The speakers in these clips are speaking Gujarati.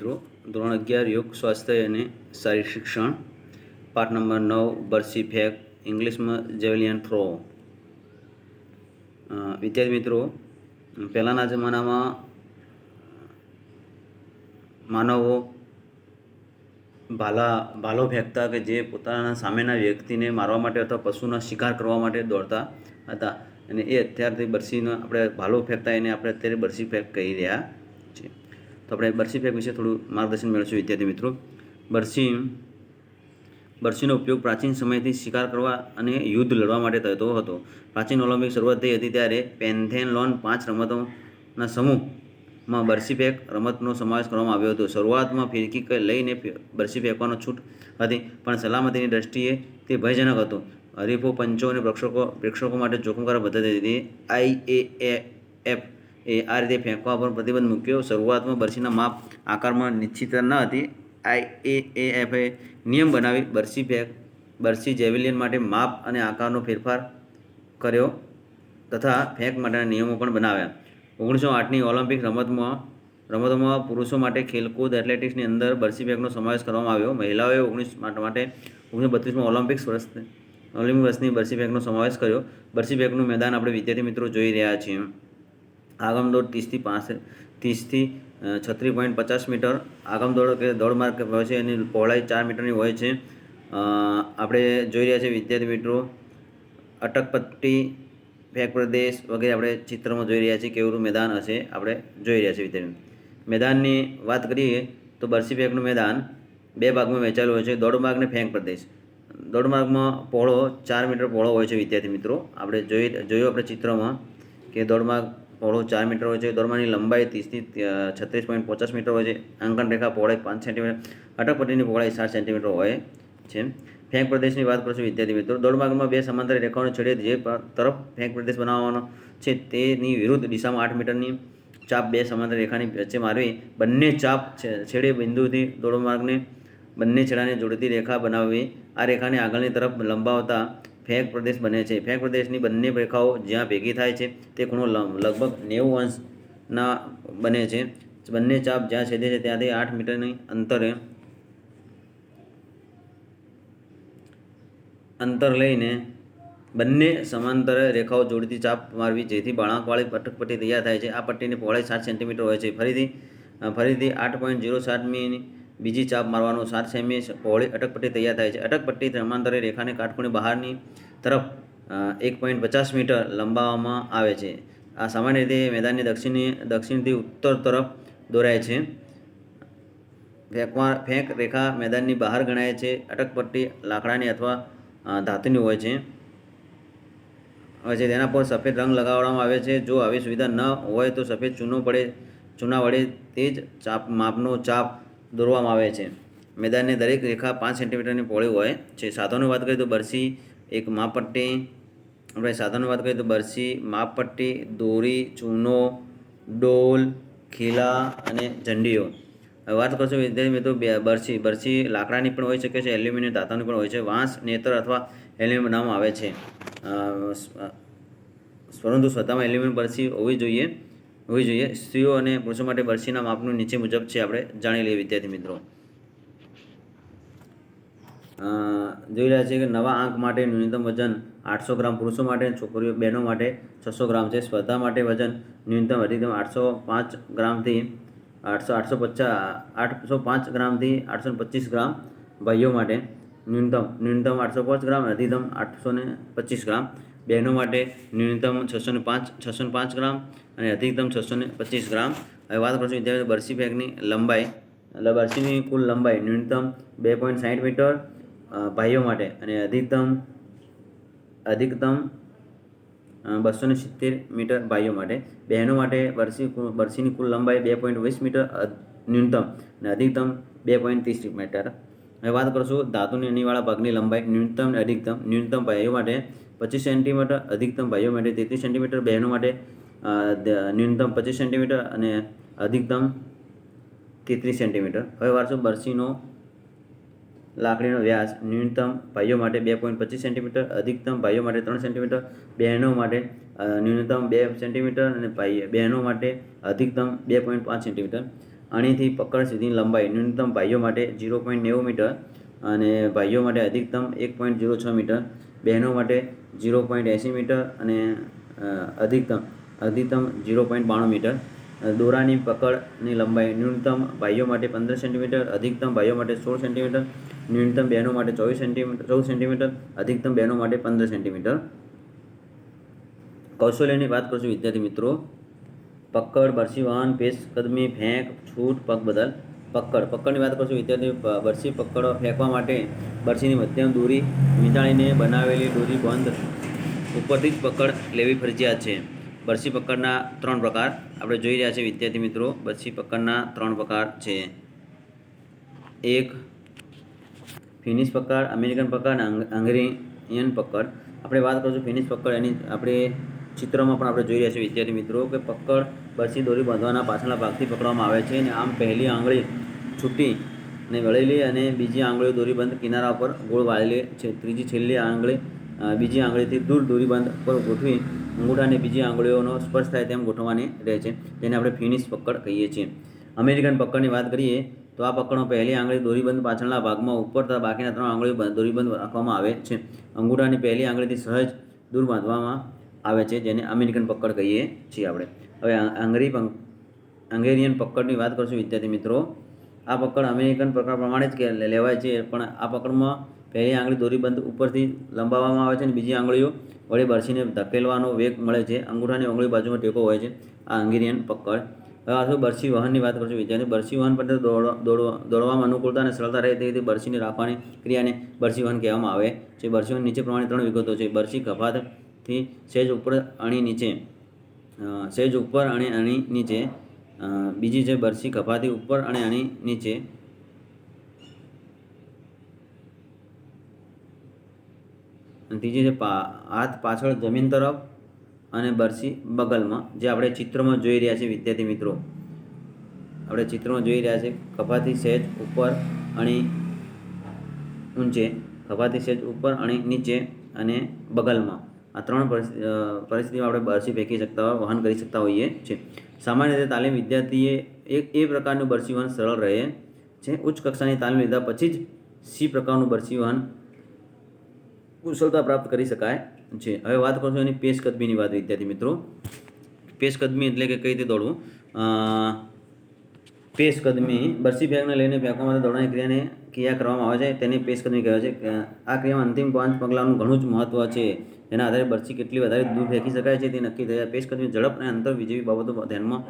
મિત્રો, ધોરણ અગિયાર, યોગ, સ્વાસ્થ્ય અને શારીરિક શિક્ષણ. પાઠ નંબર નવ, બરસી ફેક, ઇંગ્લિશમાં જેવલિયન થ્રો. વિદ્યાર્થી મિત્રો, પહેલાંના જમાનામાં માનવો ભાલા, ભાલો ફેંકતા કે જે પોતાના સામેના વ્યક્તિને મારવા માટે અથવા પશુના શિકાર કરવા માટે દોડતા હતા. અને એ અત્યારથી બરસીનો આપણે ભાલો ફેંકતા એને આપણે અત્યારે બરસી ફેંક કહી રહ્યા. તો આપણે બરસી ફેંક વિશે થોડું માર્ગદર્શન મેળવશું, વિદ્યાર્થી મિત્રો. બરસી બરસીનો ઉપયોગ પ્રાચીન સમયથી શિકાર કરવા અને યુદ્ધ લડવા માટે થતો હતો. પ્રાચીન ઓલિમ્પિક શરૂઆત થઈ હતી ત્યારે પેન્થેનલોન પાંચ રમતોના સમૂહમાં બરસી ફેંક રમતનો સમાવેશ કરવામાં આવ્યો હતો. શરૂઆતમાં ફિરકી લઈને બરસી ફેંકવાનો છૂટ હતી, પણ સલામતીની દ્રષ્ટિએ તે ભયજનક હતો. હરીફો, પંચો અને પ્રેક્ષકો પ્રેક્ષકો માટે જોખમકારક પદ્ધતિ હતી. આઈ એ એફ એ આ રીતે ફેંકવા પર પ્રતિબંધ મૂક્યો. શરૂઆતમાં બરસીના માપ આકારમાં નિશ્ચિત ન હતી. આઈ એ એફે નિયમ બનાવી બરસી ફેંક, બરસી જેવેલિયન માટે માપ અને આકારનો ફેરફાર કર્યો તથા ફેંક માટેના નિયમો પણ બનાવ્યા. ઓગણીસો આઠની ઓલિમ્પિક રમતમાં, રમતોમાં પુરુષો માટે ખેલકૂદ એથ્લેટિક્સની અંદર બરસી ફેંકનો સમાવેશ કરવામાં આવ્યો. મહિલાઓએ ઓગણીસ માટે ઓગણીસો બત્રીસમાં ઓલિમ્પિક્સ વર્ષ, ઓલિમ્પિક વર્ષની બરસી ફેંકનો સમાવેશ કર્યો. બરસી ફેંકનું મેદાન આપણે વિદ્યાર્થી મિત્રો જોઈ રહ્યા છીએ. આગમ દોડ ત્રીસથી પાંસઠ ત્રીસથી છત્રીસ પોઈન્ટ પચાસ મીટર. આગમ દોડ કે દોડ માર્ગ હોય છે, એની પહોળાઈ ચાર મીટરની હોય છે. આપણે જોઈ રહ્યા છીએ વિદ્યાર્થી મિત્રો, અટકપટ્ટી, ફેક પ્રદેશ વગેરે આપણે ચિત્રમાં જોઈ રહ્યા છીએ કેવું મેદાન હશે, આપણે જોઈ રહ્યા છીએ વિદ્યાર્થી મેદાનની વાત કરીએ તો બરસી ફેંકનું મેદાન બે ભાગમાં વહેંચાયેલું હોય છે, દોડ માર્ગ અને ફેંક પ્રદેશ. દોડ માર્ગમાં પહોળો, ચાર મીટર પહોળો હોય છે વિદ્યાર્થી મિત્રો. આપણે જોઈ, જોયું આપણે ચિત્રમાં કે દોડ માર્ગ પહોળો ચાર મીટર હોય છે, દોરમાની લંબાઈ ત્રીસથી છત્રીસ પોઈન્ટ પચાસ મીટર હોય છે. અંકન રેખા પહોળાઈ પાંચ સેન્ટીમીટર અટકપટ્ટીની પહોળાઈ સાત સેન્ટીમીટર હોય છે. ફેંક પ્રદેશની વાત કરશું વિદ્યાર્થી મિત્રો. દોડમાર્ગમાં બે સમાંતર રેખાઓને છેડે જે તરફ ફેંક પ્રદેશ બનાવવાનો છે, તેની વિરુદ્ધ દિશામાં આઠ મીટરની ચાપ બે સમાંતર રેખાની વચ્ચે મારવી બંને ચાપ છેડે બિંદુથી દોડમાર્ગને બંને છેડાને જોડતી રેખા બનાવવી. આ રેખાને આગળની તરફ લંબાવતા ફેંક પ્રદેશ બને છે. ફેંક પ્રદેશની બંને રેખાઓ જ્યાં ભેગી થાય છે, તે ખૂણો લગભગ નેવું અંશના બને છે. બંને ચાપ જ્યાં છેદે છે, ત્યાંથી આઠ મીટરની અંતરે અંતર લઈને બંને સમાંતર રેખાઓ જોડતી ચાપ મારવી, જેથી વળાંકવાળી અટકપટ્ટી તૈયાર થાય છે. આ પટ્ટીની પહોળાઈ સાત સેન્ટીમીટર હોય છે. ફરીથી ફરીથી આઠ પોઈન્ટ ઝીરો સાતમીની બીજી ચાપ મારવાનો સાત સેમી પહોળી અટકપટ્ટી તૈયાર થાય છે. અટકપટ્ટી ધર્માંતરે રેખાને કાટખૂણે બહારની તરફ એક પોઈન્ટ પચાસ મીટર લંબાવવામાં આવે છે. આ સામાન્ય રીતે મેદાનની દક્ષિણી દક્ષિણથી ઉત્તર તરફ દોરાય છે. ફેંકમાં ફેંક રેખા મેદાનની બહાર ગણાય છે. અટકપટ્ટી લાકડાની અથવા ધાતુની હોય છે. હોય છે. તેના પર સફેદ રંગ લગાવવામાં આવે છે. જો આવી સુવિધા ન હોય તો સફેદ ચૂનો પડે, ચૂના વડે તે જ ચાપ, માપનો ચાપ દોરવામાં આવે છે. મેદાનની દરેક રેખા પાંચ સેન્ટીમીટરની પહોળી હોય છે. સાધનોની વાત કરીએ તો બરસી એક માપપટ્ટી આપણે સાધનોની વાત કરીએ તો બરસી માપપટ્ટી દોરી, ચૂનો, ડોલ, ખીલા અને ઝંડીઓ. વાત કરશો વિદ્યાર્થી મિત્રો બરસી. બરસી લાકડાની પણ હોઈ શકે છે, એલ્યુમિનિયમ ધાતાની પણ હોય છે. વાંસ, નેતર અથવા એલ્યુમિનિયમ બનાવવામાં આવે છે. પરંતુ સ્વતામાં એલ્યુમિનિયમ બરસી હોવી જોઈએ. હોવી જોઈએ. સ્ત્રીઓ અને પુરુષો માટે બરસીના માપનું નીચે મુજબ છે, આપણે જાણી લઈએ વિદ્યાર્થી મિત્રો. જોઈ રહ્યા છે કે નવા આંક માટે ન્યૂનતમ વજન આઠસો ગ્રામ પુરુષો માટે, છોકરીઓ બહેનો માટે છસો ગ્રામ છે. સ્પર્ધા માટે વજન ન્યૂનતમ અધિકતમ આઠસો પાંચ ગ્રામથી આઠસો આઠસો પચાસ, આઠસો પાંચ ગ્રામથી આઠસો પચીસ ગ્રામ ભાઈઓ માટે ન્યૂનતમ ન્યૂનતમ આઠસો પાંચ ગ્રામ, અધિકતમ આઠસો ને પચીસ ગ્રામ. બહેનો માટે ન્યૂનતમ છસો ને પાંચ, છસો ને પાંચ ગ્રામ અને અધિકતમ છસો ને પચીસ ગ્રામ. હવે વાત કરશું વિદ્યાર્થી બરસી બેગની લંબાઈ. એટલે બરસીની કુલ લંબાઈ ન્યૂનતમ બે પોઈન્ટ સાઠ મીટર ભાઈઓ માટે અને અધિકતમ અધિકતમ બસો ને સિત્તેર મીટર ભાઈઓ માટે. બહેનો માટે બરસી બરસીની કુલ લંબાઈ બે પોઈન્ટ વીસ મીટર ન્યૂનતમ અને અધિકતમ બે પોઈન્ટ ત્રીસ મીટર. હવે વાત કરશું ધાતુની અણીવાળા ભાગની લંબાઈ ન્યૂનતમ અને અધિકતમ. ન્યૂનતમ ભાઈઓ માટે પચીસ સેન્ટીમીટર, અધિકતમ ભાઈઓ માટે તેત્રીસ સેન્ટીમીટર, બહેનો માટે ન્યૂનતમ પચીસ સેન્ટીમીટર અને અધિકતમ તેત્રીસ સેન્ટીમીટર. હવે વારસો બરસીનો લાકડીનો વ્યાસ, ન્યૂનતમ ભાઈઓ માટે બે પોઈન્ટ પચીસ સેન્ટીમીટર, અધિકતમ ભાઈઓ માટે ત્રણ સેન્ટીમીટર, બહેનો માટે ન્યૂનતમ બે સેન્ટીમીટર અને ભાઈ બહેનો માટે અધિકતમ બે પોઈન્ટ પાંચ સેન્ટીમીટર. અણીથી પકડ સુધીની લંબાઈ, ન્યૂનતમ ભાઈઓ માટે ઝીરો પોઈન્ટ નેવું મીટર અને ભાઈઓ માટે અધિકતમ એક પોઈન્ટ ઝીરો છ મીટર, બહેનો માટે ઝીરો પોઈન્ટ એંસી મીટર અને અધિકતમ અધિકતમ ઝીરો પોઈન્ટ બાણું મીટર. દોરાની પકડની લંબાઈ ન્યૂનતમ ભાઈઓ માટે પંદર સેન્ટીમીટર, અધિકતમ ભાઈઓ માટે સોળ સેન્ટીમીટર, ન્યૂનતમ બહેનો માટે ચોવીસ સેન્ટીમીટર ચૌદ સેન્ટીમીટર, અધિકતમ બહેનો માટે પંદર સેન્ટીમીટર. કૌશલ્યની વાત કરશું વિદ્યાર્થી મિત્રો. પકડ, બરસી વાહન પેશ કદમી ફેંક, છૂટ, પગ બદલ. પકડ. પકડની વાત કરશું વિદ્યાર્થી બરછી પકડ ફેંકવા માટે બરસીની મધ્યમ દૂરી વીંટાળીને બનાવેલી દોરી બંધ. ઉપરથી જ પકડ લેવી ફરજિયાત છે. બરસી પકડના ત્રણ પ્રકાર આપણે જોઈ રહ્યા છીએ વિદ્યાર્થી મિત્રો. બરસી પકડના ત્રણ પ્રકાર છે. એક, ફિનિશ પકડ, અમેરિકન પકડ અને અંગ- પકડ. આપણે વાત કરીશું ફિનિશ પકડ એની, આપણે ચિત્રમાં પણ આપણે જોઈ રહ્યા છીએ વિદ્યાર્થી મિત્રો કે પકડ બરસી દોરી બાંધવાના પાછળના ભાગથી પકડવામાં આવે છે અને આમ પહેલી આંગળી છૂટી ને વળેલી અને બીજી આંગળીઓ દોરીબંધ કિનારા પર ગોળ વાળેલી છે. ત્રીજી છેલ્લી આંગળી બીજી આંગળીથી દૂર દોરીબંધ પર ગોઠવી અંગૂઠાને બીજી આંગળીઓનો સ્પર્શ થાય તેમ ગોઠવવાની રહે છે. જેને આપણે ફિનિશ પકડ કહીએ છીએ. અમેરિકન પકડની વાત કરીએ તો આ પકડનો પહેલી આંગળી દોરીબંધ પાછળના ભાગમાં ઉપર તથા બાકીના ત્રણ આંગળીઓ દોરીબંધ રાખવામાં આવે છે. અંગૂઠાની પહેલી આંગળીથી સહજ દૂર બાંધવામાં આવે છે, જેને અમેરિકન પકડ કહીએ છીએ આપણે. હવે પંક- હંગેરિયન પકડની વાત કરશું, વિદ્યાર્થી મિત્રો. આ પકડ અમેરિકન પકડ પ્રમાણે જ લેવાય છે, પણ આ પકડમાં પહેલી આંગળી દોરીબંધ ઉપરથી લંબાવવામાં આવે છે અને બીજી આંગળીઓ વડે બરસીને ધકેલવાનો વેગ મળે છે. અંગૂઠાની આંગળી બાજુમાં ટેકો હોય છે. આ હંગેરિયન પકડ. હવે આ બરસી વહનની વાત કરશું, વિદ્યાર્થી બરસી વહન પર દોડવા દોડવા, દોડવામાં અનુકૂળતા અને સરળતા રહે તે રીતે બરસીને રાખવાની ક્રિયાને બરસી વહન કહેવામાં આવે છે. બરસી વહન નીચે પ્રમાણે ત્રણ વિગતો છે. બરસી કપાતથી સહેજ ઉપર અણી નીચે સહેજ ઉપર અને અણી નીચે બીજી છે બરસી કપાતી ઉપર અને અણી નીચે. ત્રીજી છે હાથ પાછળ જમીન તરફ અને બરસી બગલમાં, જે આપણે ચિત્રમાં જોઈ રહ્યા છીએ વિદ્યાર્થી મિત્રો. આપણે ચિત્રમાં જોઈ રહ્યા છીએ કપાતી સહેજ ઉપર અણી ઊંચે, કપાતી સહેજ ઉપર અણી નીચે અને બગલમાં. આ ત્રણ પરિસ્થિતિમાં આપણે બરસી ફેંકી શકતા વહન કરી શકતા હોઈએ છીએ. સામાન્ય રીતે તાલીમ વિદ્યાર્થીએ એક એ પ્રકારનું બરસી વહન સરળ રહે છે. ઉચ્ચ કક્ષાની તાલીમ લીધા પછી જ સી પ્રકારનું બરસી વહન કુશળતા પ્રાપ્ત કરી શકાય છે. હવે વાત કરશું એની પેશકદમીની વાત, વિદ્યાર્થી મિત્રો. પેશકદમી એટલે કે કઈ રીતે દોડવું? પેશકદમી બરસી ફેંકને લઈને ફેંકવા દોડવાની ક્રિયાને ક્રિયા કરવામાં આવે છે, તેને પેશકદમી કહેવાય છે આ ક્રિયામાં અંતિમ પાંચ પગલાંનું ઘણું જ મહત્ત્વ છે. એના આધારે બરછી કેટલી વધારે દૂર ફેંકી શકાય છે, તે નક્કી થયા. પેશકદમી ઝડપ અને અંતર જેવી બાબતો ધ્યાનમાં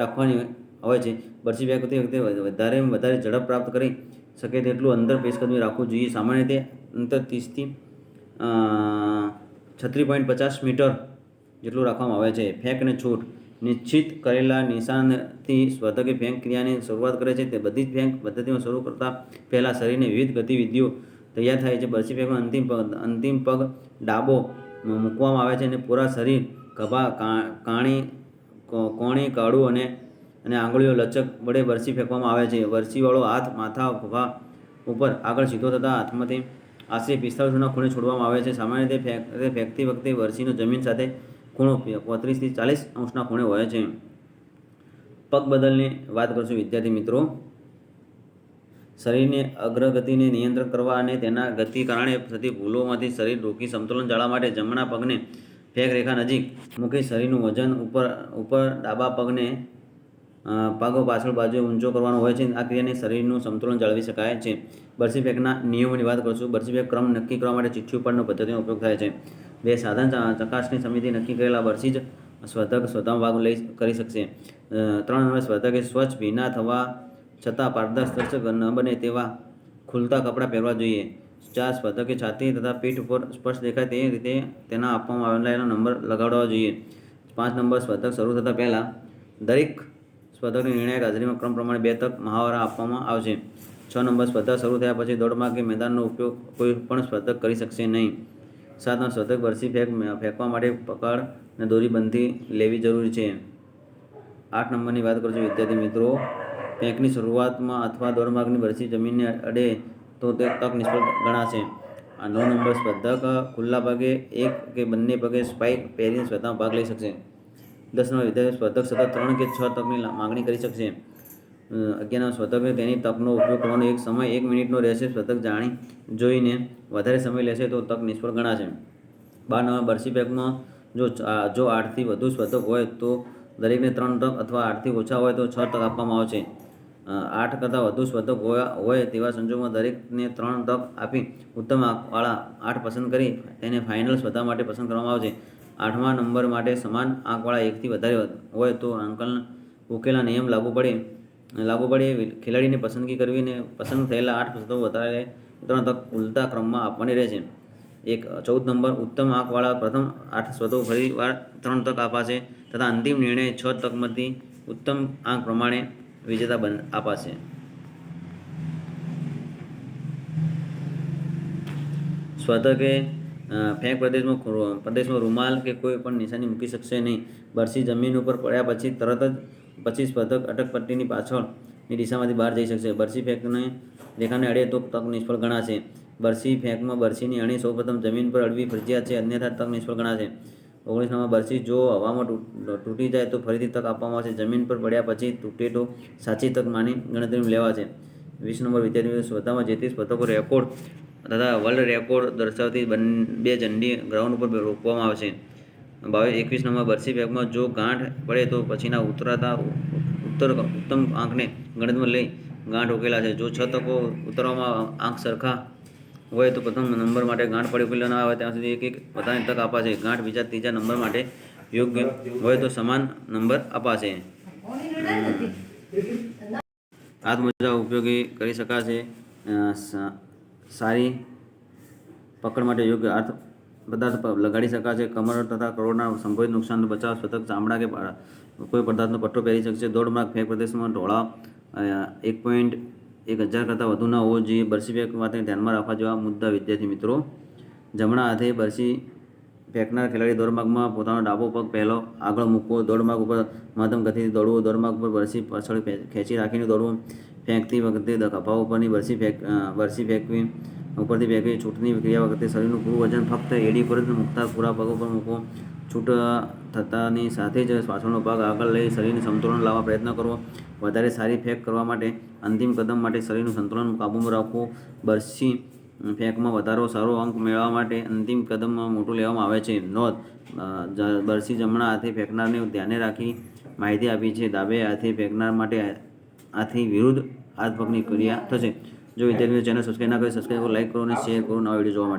રાખવાની હોય છે. બરસી ફેંકતી વખતે વધારે વધારે ઝડપ પ્રાપ્ત કરી શકે તેટલું અંતર પેશકદમી રાખવું જોઈએ. સામાન્ય રીતે અંતર ત્રીસથી છત્રીસ પોઈન્ટ પચાસ મીટર જેટલું રાખવામાં આવે છે. ફેંક અને છૂટ નિશ્ચિત કરેલા નિશાનથી સ્વતકે ફેંક ક્રિયાની શરૂઆત કરે છે. તે બધી જ ફેંક પદ્ધતિઓ શરૂ કરતાં પહેલાં શરીરની વિવિધ ગતિવિધિઓ તૈયાર થાય છે. બરસી ફેંકમાં અંતિમ પગ અંતિમ પગ ડાબો મૂકવામાં આવે છે અને પૂરા શરીર ખભા કાણી કોણી, કાળું અને અને આંગળીઓ લચક વડે બરસી ફેંકવામાં આવે છે. બરસીવાળો હાથ, માથા ખભા ઉપર આગળ સીધો થતાં હાથમાંથી આશરે પિસ્તાળીસના ખૂણે છોડવામાં આવે છે. સામાન્ય રીતે ફેંક ફેંકતી વખતે બરસીનો જમીન સાથે ખૂણો પોત્રીસથી ચાલીસ અંશના ખૂણે હોય છે. પગ બદલની વાત કરશું વિદ્યાર્થી મિત્રો. શરીરને અગ્રગતિને નિયંત્રણ કરવા અને તેના ગતિ કારણે થતી ભૂલોમાંથી શરીર રોકી સંતુલન જાળવવા માટે જમણા પગને ફેક રેખા નજીક મૂકી શરીરનું વજન ઉપર ઉપર ડાબા પગને પગ પાછળ બાજુએ ઊંચો કરવાનો હોય છે. આ ક્રિયાને શરીરનું સંતુલન જાળવી શકાય છે. બરસી ફેંકના નિયમોની વાત કરશું. બરસી ફેંક ક્રમ નક્કી કરવા માટે ચિઠ્ઠી ઉપરનો પદ્ધતિનો ઉપયોગ થાય છે. બે સાધન ચકાસણી સમિતિ નક્કી કરેલા વર્ષી જ સ્પર્ધક સ્પર્ધામાં ભાગ લઈ કરી શકશે. ત્રણ નંબર સ્પર્ધકે સ્વચ્છ, ભીના થવા છતાં પારદર્શક ન બને તેવા ખુલતા કપડાં પહેરવા જોઈએ. ચાર સ્પર્ધકે છાતી તથા પીઠ ઉપર સ્પષ્ટ દેખાય તે રીતે તેના આપવામાં આવેલા નંબર લગાડવા જોઈએ. પાંચ નંબર સ્પર્ધક શરૂ થતાં પહેલાં દરેક સ્પર્ધકની નિર્ણાયક હાજરીમાં ક્રમ પ્રમાણે બે તક મહાવરા આપવામાં આવશે. છ નંબર સ્પર્ધા શરૂ થયા પછી દોડમાં કે મેદાનનો ઉપયોગ કોઈ પણ સ્પર્ધક કરી શકશે નહીં. સાત નંબર સ્પર્ધક બરસી ફેંક ફેંકવા માટે પકડ અને દોરીબંધી લેવી જરૂરી છે. આઠ નંબરની વાત કરું છું, વિદ્યાર્થી મિત્રો. ફેંકની શરૂઆતમાં અથવા દોડમાર્ગની બરસી જમીનને અડે તો તે તક નિષ્ફળ ગણાશે. આ નવ નંબર સ્પર્ધક ખુલ્લા ભાગે એક કે બંને પગે સ્પાઇક પહેરીને સ્પર્ધામાં ભાગ લઈ શકશે. દસ નંબર વિદ્યાર્થી સ્પર્ધક સતત ત્રણ કે છ તકની માંગણી કરી શકશે. અગિયાર સ્વતકને તેની તકનો ઉપયોગ કરવાનો એક સમય, એક મિનિટનો રહેશે સ્વતક જાણી જોઈને વધારે સમય લેશે તો તક નિષ્ફળ ગણાશે. બાર નંબર બરસી પેકમાં જો જો આઠથી વધુ સ્વતક હોય તો દરેકને ત્રણ તક અથવા આઠથી ઓછા હોય તો છ તક આપવામાં આવશે. છે આઠ કરતાં વધુ સ્વતક હોય તેવા સંજોગોમાં દરેકને ત્રણ તક આપી ઉત્તમ વાળા આઠ પસંદ કરી તેને ફાઇનલ સ્વતા માટે પસંદ કરવામાં આવશે. આઠમા નંબર માટે સમાન આંકવાળા એકથી વધારે હોય તો અંકલ ઉકેલા નિયમ લાગુ પડે. લાગુ પડે ખેલાડીની પસંદગી કરવી અને પસંદ થયેલા આઠ પુસ્તકો વધારે ત્રણ તક ઉલટા ક્રમમાં આપવાની રહેશે. એક, ચૌદ નંબર, ઉત્તમ આંકવાળા પ્રથમ આઠ સ્વતો ફરી વાર ત્રણ તક અપાશે તથા અંતિમ નિર્ણય છ તકમાંથી ઉત્તમ આંક પ્રમાણે વિજેતા બન અપાશે સ્વતકે ફેંક પ્રદેશમાં પ્રદેશમાં રૂમાલ કે કોઈ પણ નિશાની મૂકી શકશે નહીં. બરસી જમીન ઉપર પડ્યા પછી તરત જ પછી સ્પર્ધક અટકપટ્ટીની પાછળની દિશામાંથી બહાર જઈ શકશે. બરસી ફેંકને રેખાને અડે તો તક નિષ્ફળ ગણાશે. બરસી ફેંકમાં બરસીની અણી સૌપ્રથમ જમીન પર અડવી ફરજિયાત છે, અન્યથા તક નિષ્ફળ ગણાશે. ઓગણીસમાં બરસી જો હવામાં તૂટી જાય તો ફરીથી તક આપવામાં આવશે. જમીન પર પડ્યા પછી તૂટે તો સાચી તક માની ગણતરીમાં લેવાશે. વીસ નંબર વિદ્યાર્થીઓ સ્પર્ધામાં જે તે સ્પર્ધકો રેકોર્ડ તથા વર્લ્ડ રેકોર્ડ દર્શાવતી બે ઝંડી ગ્રાઉન્ડ ઉપર રોકવામાં આવશે. બાવીસ એકવીસ નંબર બરસી બેગમાં જો ગાંઠ પડે તો પછીના ઉતરાતા ઉત્તર ઉત્તમ આંકને ગણિતમાં લઈ ગાંઠ ઉકેલા છે. જો છ તકો ઉતરવામાં આંક સરખા હોય તો પ્રથમ નંબર માટે ગાંઠ પડી ઉકેલો ના આવે. ત્યાં સુધી એક એક બધાની તક અપાશે ગાંઠ બીજા ત્રીજા નંબર માટે યોગ્ય હોય તો સમાન નંબર અપાશે. હાથ મજા ઉપયોગી કરી શકાશે. સારી પકડ માટે યોગ્ય હાથ પદાર્થ લગાડી શકાશે કમર તથા કરોડના સંભવિત નુકસાનનો બચાવ સ્વતક ચામડા કે કોઈ પદાર્થનો પટ્ટો પહેરી શકશે દોઢ માર્ક ફેક પ્રદેશમાં ઢોળા એક પોઈન્ટ એક હજાર કરતાં વધુ ન હોવો જોઈએ. બરસી ફેક માટે ધ્યાનમાં રાખવા જેવા મુદ્દા, વિદ્યાર્થી મિત્રો. જમણા હાથે બરસી ફેંકનાર ખેલાડી દોડમાર્ગમાં પોતાનો ડાબો પગ પહેલો આગળ મૂકવો. દોડમાર્ગ ઉપર મહત્તમ ગતિથી દોડવું. દોડમાર્ગ ઉપર બરસી પાછળ ખેંચી રાખીને દોડવું. ફેંકતી વખતે દ- ઉપરની બરસી ફેંક બરસી ફેંકવી. ઉપરથી ફેંકવી છૂટની ક્રિયા વખતે શરીરનું પૂરું વજન ફક્ત એડી પર જ મૂકતા પૂરા પગ પર મૂકો છૂટ થતાની સાથે જ પાછળનો ભાગ આગળ લઈ શરીરને સંતુલન લાવવા પ્રયત્ન કરવો. વધારે સારી ફેંક કરવા માટે અંતિમ કદમ માટે શરીરનું સંતુલન કાબૂમાં રાખવું. બરસી ફેંકમાં વધારો સારો અંક મેળવવા માટે અંતિમ કદમમાં મોટું લેવામાં આવે છે. નોંધ બરસી જમણા હાથે ફેંકનારને ધ્યાને રાખી માહિતી આપી છે. ડાબે હાથે ફેંકનાર માટે આથી વિરુદ્ધ હાથ પગની ક્રિયા થશે. જો વિદ્યાર્થીઓ ચેનલ સબસ્ક્રાઈબ ના કરી સબસ્ક્રાઈબ કરો લાઈક કરો અને શેર કરો નવા વીડિયો જોવા માટે.